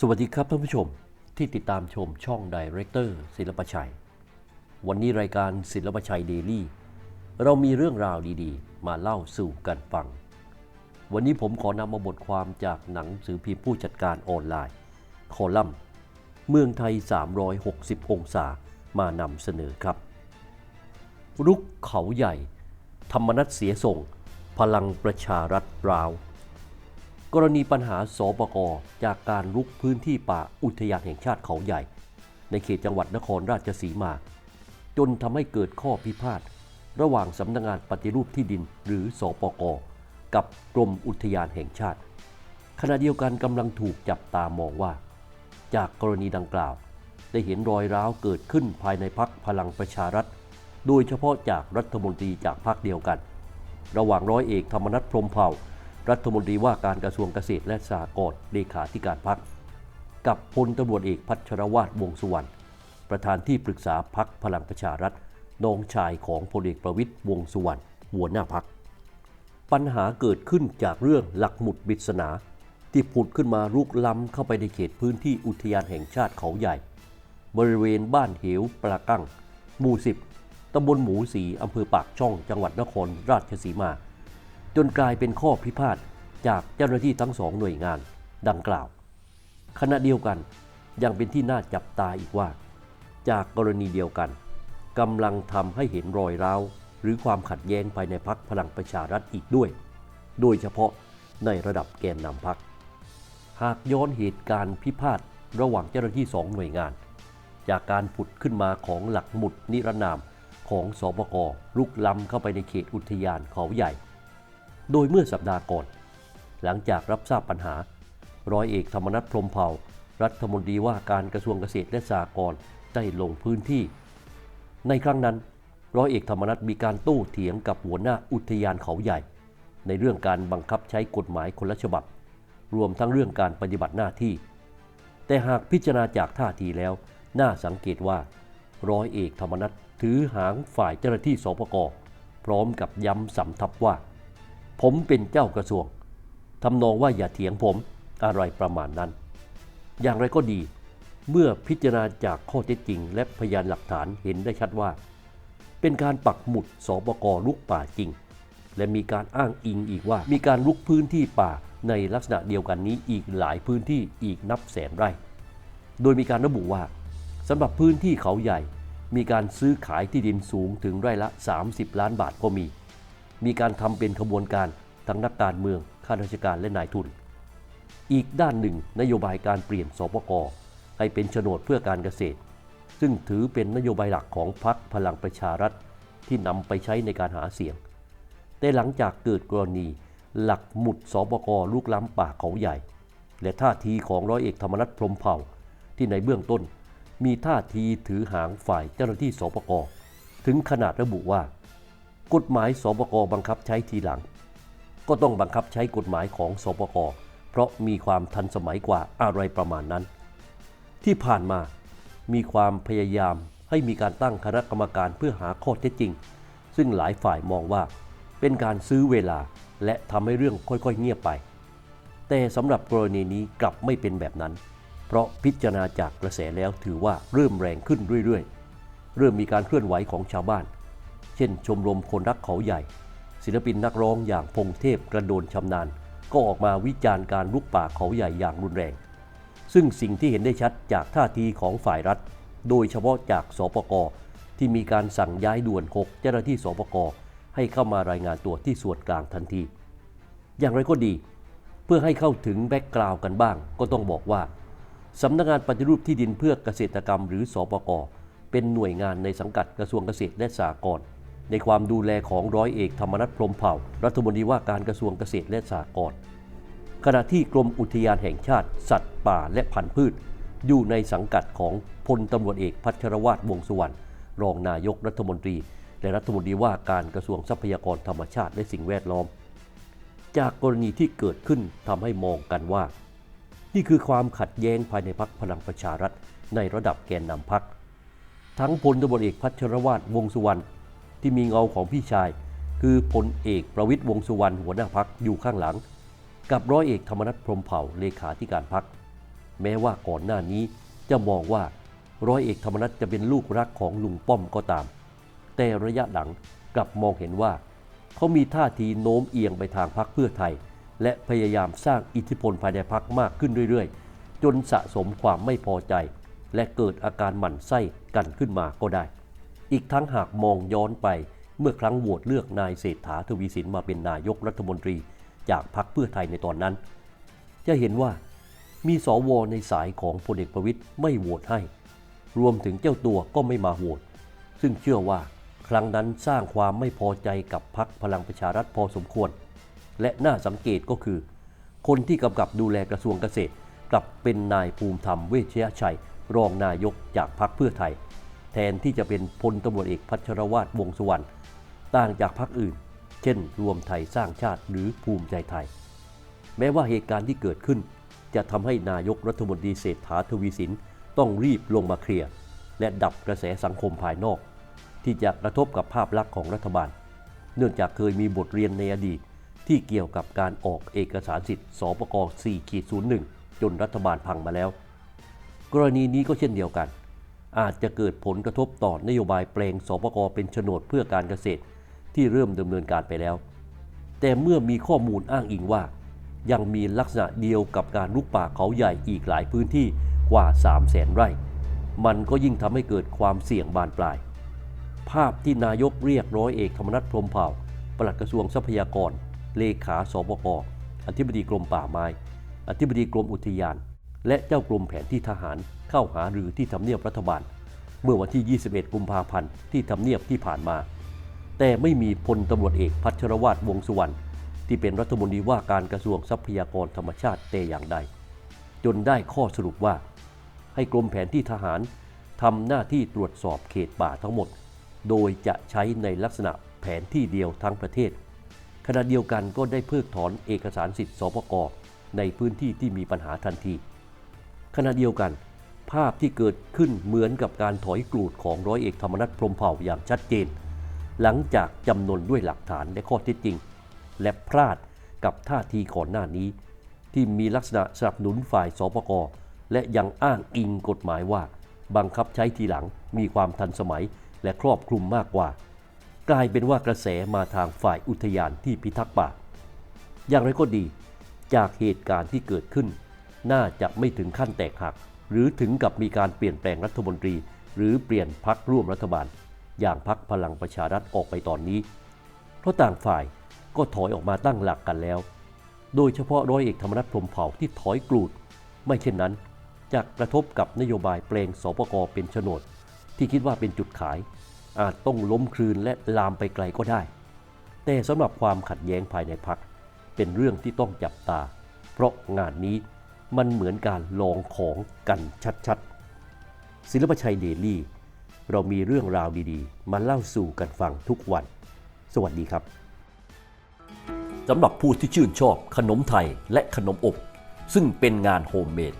สวัสดีครับท่านผู้ชมที่ติดตามชมช่อง Director ศิลปชัย วันนี้รายการศิลปชัยเดลี่ เรามีเรื่องราวดีๆ มาเล่าสู่กันฟัง วันนี้ผมขอนำมาบทความจากหนังสือพิมพ์ผู้จัดการออนไลน์ คอลัมน์ เมืองไทย 360 องศามานำเสนอครับ รุกเขาใหญ่ ธรรมนัตเสียส่ง พลังประชารัฐร้าว กรณีปัญหาสปกจากการรุกพื้นที่ป่าอุทยานแห่งชาติเขาใหญ่ ในเขตจังหวัดนครราชสีมา จนทำให้เกิดข้อพิพาทระหว่างสำนักงานปฏิรูปที่ดินหรือสปกกับกรมอุทยานแห่งชาติ ขณะเดียวกันกำลังถูกจับตามองว่า จากกรณีดังกล่าว ได้เห็นรอยร้าวเกิดขึ้นภายในพักพลังประชารัฐ โดยเฉพาะจากรัฐมนตรีจากพรรคเดียวกัน ระหว่างร้อยเอกธรรมนัฐพรหมเผ่า รัฐมนตรีว่าการกระทรวงเกษตรและสหกรณ์เลขาธิการพรรคกับพลตำรวจเอกพัชรวาทวงสุวรรณประธานที่ปรึกษาพรรคพลังประชารัฐน้องชายของพลเอกประวิตยวงสุวรรณหัวหน้าพรรคปัญหาเกิดขึ้นจากเรื่องหลักหมุดปริศนาที่ผุดขึ้นมาลุกล้ำเข้าไปในเขตพื้นที่อุทยานแห่งชาติเขาใหญ่ บริเวณบ้านเหวปลากั้งหมู่สิบตำบลหมูสีอำเภอปากช่องจังหวัดนครราชสีมา จนกลายเป็นข้อพิพาทจากเจ้าหน้าที่ทั้งสองหน่วยงานดังกล่าว ขณะเดียวกันยังเป็นที่น่าจับตาอีกว่า จากกรณีเดียวกันกำลังทำให้เห็นรอยร้าว หรือความขัดแย้งภายในพักพลังประชารัฐอีกด้วย โดยเฉพาะในระดับแกนนำพัก หากย้อนเหตุการณ์พิพาทระหว่างเจ้าหน้าที่สองหน่วยงาน จากการผุดขึ้นมาของหลักหมุดนิรนามของสปกลุกล้ำเข้าไปในเขตอุทยานเขาใหญ่ โดยเมื่อสัปดาห์ก่อน หลังจากรับทราบปัญหา ร้อยเอกธรรมนัฐพรมเผ่า รัฐมนตรีว่าการกระทรวงเกษตรและสหกรณ์ได้ลงพื้นที่ ในครั้งนั้น ร้อยเอกธรรมนัฐมีการโต้เถียงกับหัวหน้าอุทยานเขาใหญ่ ในเรื่องการบังคับใช้กฎหมายคนละฉบับ รวมทั้งเรื่องการปฏิบัติหน้าที่ แต่หากพิจารณาจากท่าทีแล้ว น่าสังเกตว่า ร้อยเอกธรรมนัฐถือหางฝ่ายเจ้าหน้าที่สปกพร้อมกับย้ำสำทับว่า ผมเป็นเจ้ากระทรวงทำนองว่าอย่าเถียงผมอะไรประมาณนั้น อย่างไรก็ดี เมื่อพิจารณาจากข้อเท็จจริง และพยานหลักฐานเห็นได้ชัดว่า เป็นการปักหมุดสปกลุกป่าจริง และมีการอ้างอิงอีกว่า มีการลุกพื้นที่ป่าในลักษณะเดียวกันนี้อีกหลายพื้นที่อีกนับแสนไร่ โดยมีการระบุว่าสำหรับพื้นที่เขาใหญ่ มีการซื้อขายที่ดินสูงถึงไร่ละ 30 ล้านบาทก็มี มีการทำเป็นขบวนการทั้งนักการเมืองข้าราชการและนายทุน อีกด้านหนึ่งนโยบายการเปลี่ยนสปกให้เป็นโฉนดเพื่อการเกษตร ซึ่งถือเป็นนโยบายหลักของพรรคพลังประชารัฐที่นำไปใช้ในการหาเสียง แต่หลังจากเกิดกรณีหลักหมุดสปกลุกล้ำป่าเขาใหญ่ และท่าทีของร้อยเอกธรรมนัฐพรมเผ่า ที่ในเบื้องต้น มีท่าทีถือหางฝ่ายเจ้าหน้าที่สปกถึงขนาดระบุว่า กฎหมายสปกบังคับใช้ทีหลัง ก็ต้องบังคับใช้กฎหมายของสปกเพราะมีความทันสมัยกว่าอะไรประมาณนั้น ที่ผ่านมามีความพยายามให้มีการตั้งคณะกรรมการเพื่อหาข้อเท็จจริง ซึ่งหลายฝ่ายมองว่า เป็นการซื้อเวลาและทำให้เรื่องค่อยๆเงียบไป แต่สำหรับกรณีนี้กลับไม่เป็นแบบนั้น เพราะพิจารณาจากกระแสแล้วถือว่าเริ่มแรงขึ้นเรื่อยๆ เริ่มมีการเคลื่อนไหวของชาวบ้าน เช่น ชมรมคนรักเขาใหญ่ ศิลปินนักร้องอย่างพงเทพกระโดนชำนาญ ก็ออกมาวิจารณ์การลุกป่าเขาใหญ่อย่างรุนแรง ซึ่งสิ่งที่เห็นได้ชัดจากท่าทีของฝ่ายรัฐ โดยเฉพาะจากสปกที่มีการสั่งย้ายด่วนหกเจ้าหน้าที่สปกให้เข้ามารายงานตัวที่ส่วนกลางทันที อย่างไรก็ดี เพื่อให้เข้าถึงแบ็กกราวกันบ้าง ก็ต้องบอกว่าสำนักงานปฏิรูปที่ดินเพื่อเกษตรกรรมหรือสปกเป็นหน่วยงานในสังกัดกระทรวงเกษตรและสหกรณ์ ในความดูแลของร้อยเอกธรรมนัฐพรมเผ่า รัฐมนตรีว่าการกระทรวงเกษตรและสหกรณ์ขณะที่กรมอุทยานแห่งชาติ สัตว์ป่าและพันธุ์พืช อยู่ในสังกัดของพลตำรวจเอกพัชรวาทวงสุวรรณรองนายกรัฐมนตรี และรัฐมนตรีว่าการกระทรวงทรัพยากรธรรมชาติและสิ่งแวดล้อม จากกรณีที่เกิดขึ้นทำให้มองกันว่า นี่คือความขัดแย้งภายในพักพลังประชารัฐในระดับแกนนำพักทั้งพลตำรวจเอกพัชรวาทวงสุวรรณ ที่มีเงาของพี่ชาย คือพลเอกประวิตยวงสุวรรณหัวหน้าพักอยู่ข้างหลัง กับร้อยเอกธรรมนัฐพรมเผ่าเลขาธิการพัก แม้ว่าก่อนหน้านี้จะมองว่าร้อยเอกธรรมนัฐจะเป็นลูกรักของลุงป้อมก็ตาม แต่ระยะหลังกลับมองเห็นว่า เขามีท่าทีโน้มเอียงไปทางพรรคเพื่อไทย และพยายามสร้างอิทธิพลภายในพรรคมากขึ้นเรื่อยๆ จนสะสมความไม่พอใจ และเกิดอาการหมั่นไส้กันขึ้นมาก็ได้ อีกทั้งหากมองย้อนไป เมื่อครั้งโหวตเลือกนายเศรษฐาทวีสินมาเป็นนายกรัฐมนตรีจากพรรคเพื่อไทยในตอนนั้น จะเห็นว่ามีสวในสายของพลเอกประวิตยไม่โหวตให้ รวมถึงเจ้าตัวก็ไม่มาโหวตซึ่งเชื่อว่าครั้งนั้นสร้างความไม่พอใจกับพรรคพลังประชารัฐพอสมควร และน่าสังเกตก็คือ คนที่กำกับดูแลกระทรวงเกษตร กลับเป็นนายภูมิธรรมเวชยชัย รองนายกจากพรรคเพื่อไทย แทนที่จะเป็นพลตำรวจเอกพัชรวาทวงสุวรรณต่างจากพรรคอื่น เช่น รวมไทยสร้างชาติหรือภูมิใจไทย แม้ว่าเหตุการณ์ที่เกิดขึ้น จะทำให้นายกรัฐมนตรีเศรษฐาทวีสินต้องรีบลงมาเคลียร์และดับกระแสสังคมภายนอก ที่จะกระทบกับภาพลักษณ์ของรัฐบาล เนื่องจากเคยมีบทเรียนในอดีตที่เกี่ยวกับการออกเอกสารสิทธิ์สปก4.01 จนรัฐบาลพังมาแล้ว กรณีนี้ก็เช่นเดียวกัน อาจจะเกิดผลกระทบต่อนโยบายแปลงสปกเป็นโฉนดเพื่อการเกษตรที่เริ่มดำเนินการไปแล้ว แต่เมื่อมีข้อมูลอ้างอิงว่า ยังมีลักษณะเดียวกับการลุกป่าเขาใหญ่อีกหลายพื้นที่กว่า 3 0 0แสนไร่ มันก็ยิ่งทำให้เกิดความเสี่ยงบานปลาย ภาพที่นายกเรียกร้อยเอกธรรมนัฐพรมเผ่าปลัดกระทรวงทรัพยากร เลขาสบกอธิบดีกรมป่าไม้ อธิบดีกรมอุทยาน และเจ้ากรมแผนที่ทหารเข้าหารือที่ทำเนียบรัฐบาล เมื่อวันที่ 21 กุมภาพันธ์ที่ทำเนียบที่ผ่านมา แต่ไม่มีพลตำรวจเอกพัชรวาทวงสุวรรณที่เป็นรัฐมนตรีว่าการกระทรวงทรัพยากรธรรมชาติแต่อย่างใด จนได้ข้อสรุปว่า ให้กรมแผนที่ทหารทำหน้าที่ตรวจสอบเขตป่าทั้งหมด โดยจะใช้ในลักษณะแผนที่เดียวทั้งประเทศ ขณะเดียวกันก็ได้เพิกถอนเอกสารสิทธิ์สปกในพื้นที่ที่มีปัญหาทันที ขณะเดียวกัน ภาพที่เกิดขึ้นเหมือนกับการถอยกรูดของร้อยเอกธรรมนัฐพรมเผ่าอย่างชัดเจน หลังจากจำนวนด้วยหลักฐานและข้อเท็จจริง และพลาดกับท่าทีก่อนหน้านี้ ที่มีลักษณะสนับสนุนฝ่ายสปกและยังอ้างอิงกฎหมายว่า บังคับใช้ทีหลังมีความทันสมัยและครอบคลุมมากกว่า กลายเป็นว่ากระแสมาทางฝ่ายอุทยานที่พิทักษ์ป่า อย่างไรก็ดี จากเหตุการณ์ที่เกิดขึ้น น่าจะไม่ถึงขั้นแตกหัก หรือถึงกับมีการเปลี่ยนแปลงรัฐมนตรี หรือเปลี่ยนพักร่วมรัฐบาล อย่างพักพลังประชารัฐออกไปตอนนี้ เพราะต่างฝ่ายก็ถอยออกมาตั้งหลักกันแล้ว โดยเฉพาะร้อยเอกธรรมนัฐพรมเผ่าที่ถอยกรูด ไม่เช่นนั้นจะกระทบกับนโยบายแปลงสปกเป็นโฉนด ที่คิดว่าเป็นจุดขาย อาจต้องล้มคลืนและลามไปไกลก็ได้ แต่สำหรับความขัดแย้งภายในพักเป็นเรื่องที่ต้องจับตา เพราะงานนี้ มันเหมือนการลองของกันชัดๆ ศิลปชัยเดลี่ เรามีเรื่องราวดีๆ มาเล่าสู่กันฟังทุกวัน สวัสดีครับสำหรับผู้ที่ชื่นชอบขนมไทยและขนมอบ ซึ่งเป็นงานโฮมเมด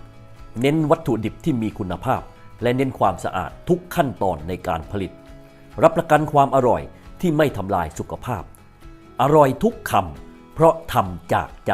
เน้นวัตถุดิบที่มีคุณภาพ และเน้นความสะอาดทุกขั้นตอนในการผลิต รับประกันความอร่อยที่ไม่ทำลายสุขภาพ อร่อยทุกคำเพราะทำจากใจ